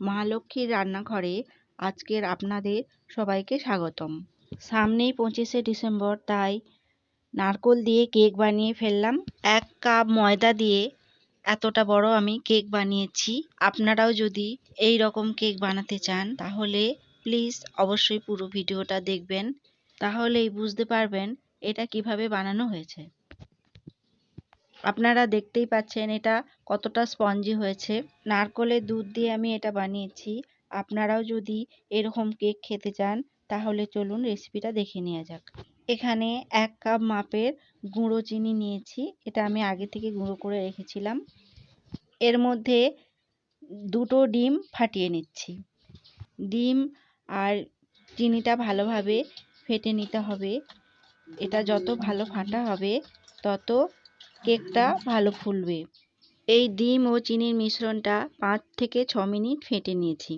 মা লক্ষ্মীর রান্নাঘরে আজকের আপনাদের সবাইকে স্বাগতম। সামনেই পঁচিশে ডিসেম্বর, তাই নারকোল দিয়ে কেক বানিয়ে ফেললাম। এক কাপ ময়দা দিয়ে এতটা বড় আমি কেক বানিয়েছি। আপনারাও যদি এই রকম কেক বানাতে চান, তাহলে প্লিজ অবশ্যই পুরো ভিডিওটা দেখবেন। তাহলেই বুঝতে পারবেন এটা কীভাবে বানানো হয়েছে। আপনারা দেখতেই পাচ্ছেন এটা কতটা স্পঞ্জি হয়েছে। নারকলের দুধ দিয়ে আমি এটা বানিয়েছি। আপনারাও যদি এরকম কেক খেতে চান, তাহলে চলুন রেসিপিটা দেখে নেওয়া যাক। এখানে এক কাপ মাপের গুঁড়ো চিনি নিয়েছি। এটা আমি আগে থেকে গুঁড়ো করে রেখেছিলাম। এর মধ্যে দুটো ডিম ফাটিয়ে নিচ্ছি। ডিম আর চিনিটা ভালোভাবে ফেটে নিতে হবে। এটা যত ভালো ফাটা হবে, তত কেকটা ভালো ফুলবে। এই ডিম ও চিনির মিশ্রণটা পাঁচ থেকে ছ মিনিট ফেটে নিয়েছি।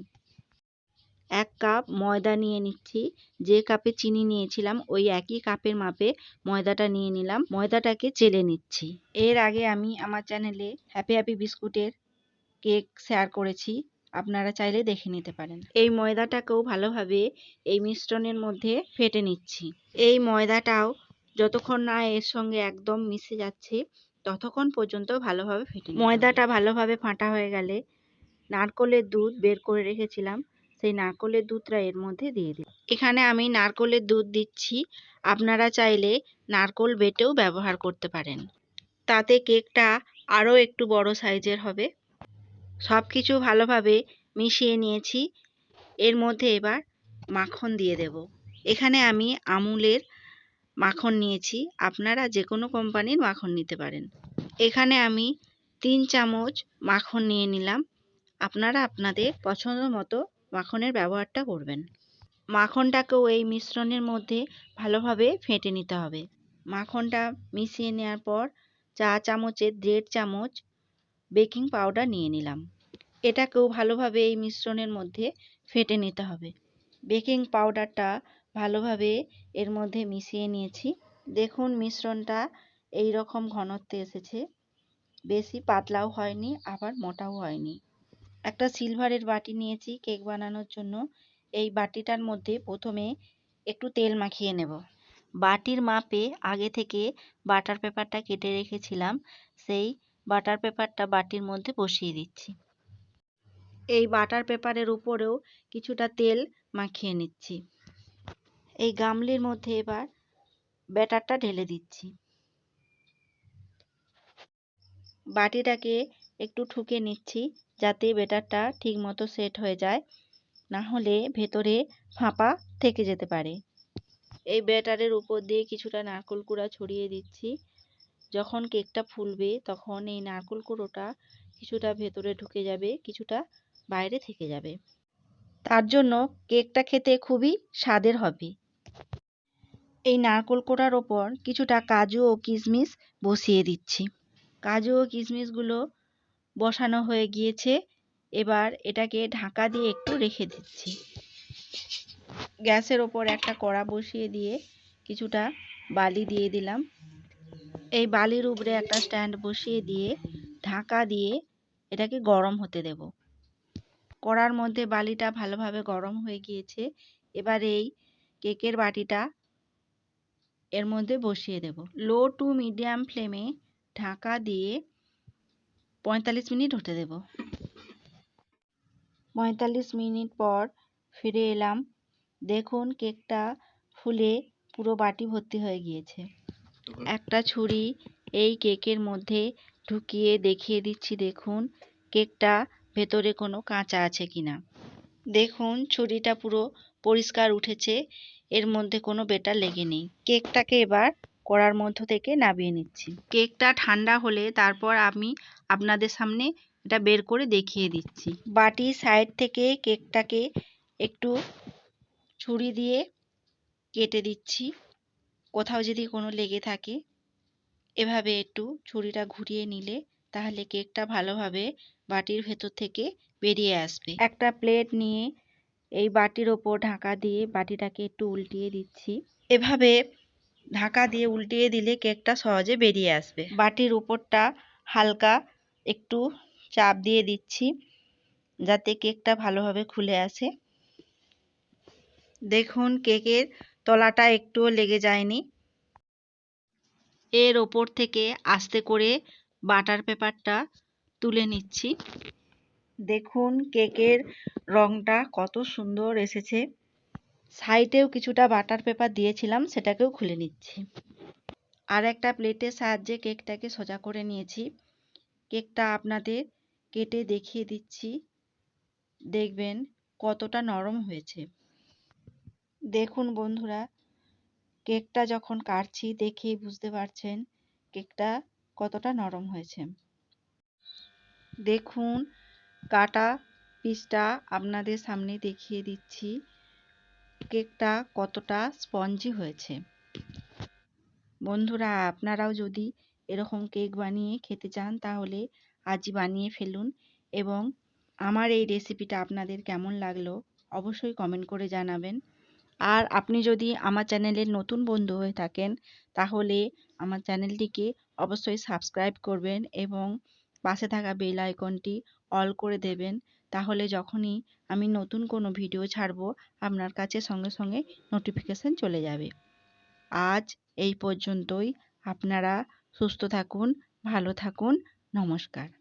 এক কাপ ময়দা নিয়ে নিচ্ছি। যে কাপে চিনি নিয়েছিলাম, ওই একই কাপের মাপে ময়দাটা নিয়ে নিলাম। ময়দাটাকে চেলে নিচ্ছি। এর আগে আমি আমার চ্যানেলে হ্যাপি হ্যাপি বিস্কুটের কেক শেয়ার করেছি। আপনারা চাইলে দেখে নিতে পারেন। এই ময়দাটাকেও ভালোভাবে এই মিশ্রণের মধ্যে ফেটে নিচ্ছি। এই ময়দাটাও যতক্ষণ না এর সঙ্গে একদম মিশে যাচ্ছে, ততক্ষণ পর্যন্ত ভালোভাবে ফেটে ময়দাটা ভালোভাবে ফাটা হয়ে গেলে নারকলের দুধ বের করে রেখেছিলাম, সেই নারকলের দুধটা এর মধ্যে দিয়ে দিই এখানে আমি নারকলের দুধ দিচ্ছি, আপনারা চাইলে নারকল বেটেও ব্যবহার করতে পারেন। তাতে কেকটা আরও একটু বড় সাইজের হবে। সব কিছু ভালোভাবে মিশিয়ে নিয়েছি, এর মধ্যে এবার মাখন দিয়ে দেব। এখানে আমি আমুলের মাখন নিয়েছি। আপনারা যে কোনো কোম্পানির মাখন নিতে পারেন। এখানে আমি তিন চামচ মাখন নিয়ে নিলাম। আপনারা আপনাদের পছন্দ মতো মাখনের ব্যবহারটা করবেন। মাখনটাকেও এই মিশ্রণের মধ্যে ভালোভাবে ফেটে নিতে হবে। মাখনটা মিশিয়ে নেওয়ার পর চা চামচের দেড় চামচ বেকিং পাউডার নিয়ে নিলাম। এটাকেও ভালোভাবে এই মিশ্রণের মধ্যে ফেটে নিতে হবে। বেকিং পাউডারটা ভালোভাবে এর মধ্যে মিশিয়ে নিয়েছি। দেখুন মিশ্রণটা এই রকম ঘনত্বে এসেছে। বেশি পাতলাও হয়নি, আবার মোটাও হয়নি। একটা সিলভারের বাটি নিয়েছি কেক বানানোর জন্য। এই বাটিটার মধ্যে প্রথমে একটু তেল মাখিয়ে নেব। বাটির মাপে আগে থেকে বাটার পেপারটা কেটে রেখেছিলাম, সেই বাটার পেপারটা বাটির মধ্যে বসিয়ে দিচ্ছি। এই বাটার পেপারের উপরেও কিছুটা তেল মাখিয়ে নিচ্ছি। এই গামলির মধ্যে এবার ব্যাটারটা ঢেলে দিচ্ছি। বাটিটাকে একটু ঠুকে নিচ্ছি যাতে ব্যাটারটা ঠিকমতো সেট হয়ে যায়, না হলে ভেতরে ফাঁপা থেকে যেতে পারে। এই ব্যাটারের উপর দিয়ে কিছুটা নারকোল কুড়া ছড়িয়ে দিচ্ছি। যখন কেকটা ফুলবে তখন এই নারকোল কুড়োটা কিছুটা ভেতরে ঢুকে যাবে, কিছুটা বাইরে থেকে যাবে। তার জন্য কেকটা খেতে খুবই স্বাদের হবে। এই নারকোল কোড়ার ওপর কিছুটা কাজু ও কিশমিশ বসিয়ে দিচ্ছি। কাজু ও কিশমিশগুলো বসানো হয়ে গিয়েছে। এবার এটাকে ঢাকা দিয়ে একটু রেখে দিচ্ছি। গ্যাসের ওপর একটা কড়া বসিয়ে দিয়ে কিছুটা বালি দিয়ে দিলাম। এই বালির উপরে একটা স্ট্যান্ড বসিয়ে দিয়ে ঢাকা দিয়ে এটাকে গরম হতে দেব। কড়ার মধ্যে বালিটা ভালোভাবে গরম হয়ে গিয়েছে। এবার এই কেকের বাটিটা এর মধ্যে বসিয়ে দেব। লো টু মিডিয়াম ফ্লেমে ঢাকা দিয়ে পঁয়তাল্লিশ মিনিট হতে দেব। পঁয়তাল্লিশ মিনিট পর ফিরে এলাম। দেখুন কেকটা ফুলে পুরো বাটি ভর্তি হয়ে গিয়েছে। একটা ছুরি এই কেকের মধ্যে ঢুকিয়ে দেখিয়ে দিচ্ছি, দেখুন কেকটা ভেতরে কোনো কাঁচা আছে কিনা। দেখুন ছুরিটা পুরো পরিষ্কার উঠেছে। এর মধ্যে কোনো বেটার লেগে নেই। কেকটাকে এবার কড়ার মধ্য থেকে নামিয়ে নিচ্ছি। কেকটা ঠান্ডা হলে তারপর আমি আপনাদের সামনে এটা বের করে দেখিয়ে দিচ্ছি। বাটি সাইড থেকে কেকটাকে একটু ছুরি দিয়ে কেটে দিচ্ছি। কোথাও যদি কোনো লেগে থাকে, এভাবে একটু ছুরিটা ঘুরিয়ে নিলে তাহলে কেকটা ভালোভাবে বাটির ভেতর থেকে বেরিয়ে আসবে। একটা প্লেট নিয়ে এই বাটির ওপর ঢাকা দিয়ে বাটিটাকে একটু উল্টিয়ে দিচ্ছি। এভাবে ঢাকা দিয়ে উল্টিয়ে দিলে কেকটা সহজে বেরিয়ে আসবে। বাটির উপরটা হালকা একটু চাপ দিয়ে দিচ্ছি যাতে কেকটা ভালোভাবে খুলে আসে। দেখুন, কেকের তলাটা একটুও লেগে যায়নি। এর ওপর থেকে আস্তে করে বাটার পেপারটা তুলে নিচ্ছি। দেখুন কেকের রংটা কত সুন্দর এসেছে। সাইডেও কিছুটা বাটার পেপার দিয়েছিলাম, সেটাকেও খুলে নিচ্ছি। আর একটা প্লেটের সাহায্যে কেকটাকে সোজা করে নিয়েছি। কেকটা আপনাদের কেটে দেখিয়ে দিচ্ছি। দেখবেন কতটা নরম হয়েছে। দেখুন বন্ধুরা, কেকটা যখন কাটছি দেখেই বুঝতে পারছেন কেকটা কতটা নরম হয়েছে। দেখুন কাটা পিসটা আপনাদের সামনে দেখিয়ে দিচ্ছি। কেকটা কতটা স্পঞ্জি হয়েছে। বন্ধুরা, আপনারাও যদি এরকম কেক বানিয়ে খেতে চান, তাহলে আজই বানিয়ে ফেলুন এবং আমার এই রেসিপিটা আপনাদের কেমন লাগল অবশ্যই কমেন্ট করে জানাবেন। আর আপনি যদি আমার চ্যানেলের নতুন বন্ধু হয়ে থাকেন, তাহলে আমার চ্যানেলটিকে অবশ্যই সাবস্ক্রাইব করবেন এবং পাশে থাকা বেল আইকনটি অল করে দেবেন, তাহলে যখনই আমি নতুন কোনো ভিডিও ছাড়বো, আপনার কাছে সঙ্গে সঙ্গে নোটিফিকেশান চলে যাবে। আজ এই পর্যন্তই, আপনারা সুস্থ থাকুন, ভালো থাকুন, নমস্কার।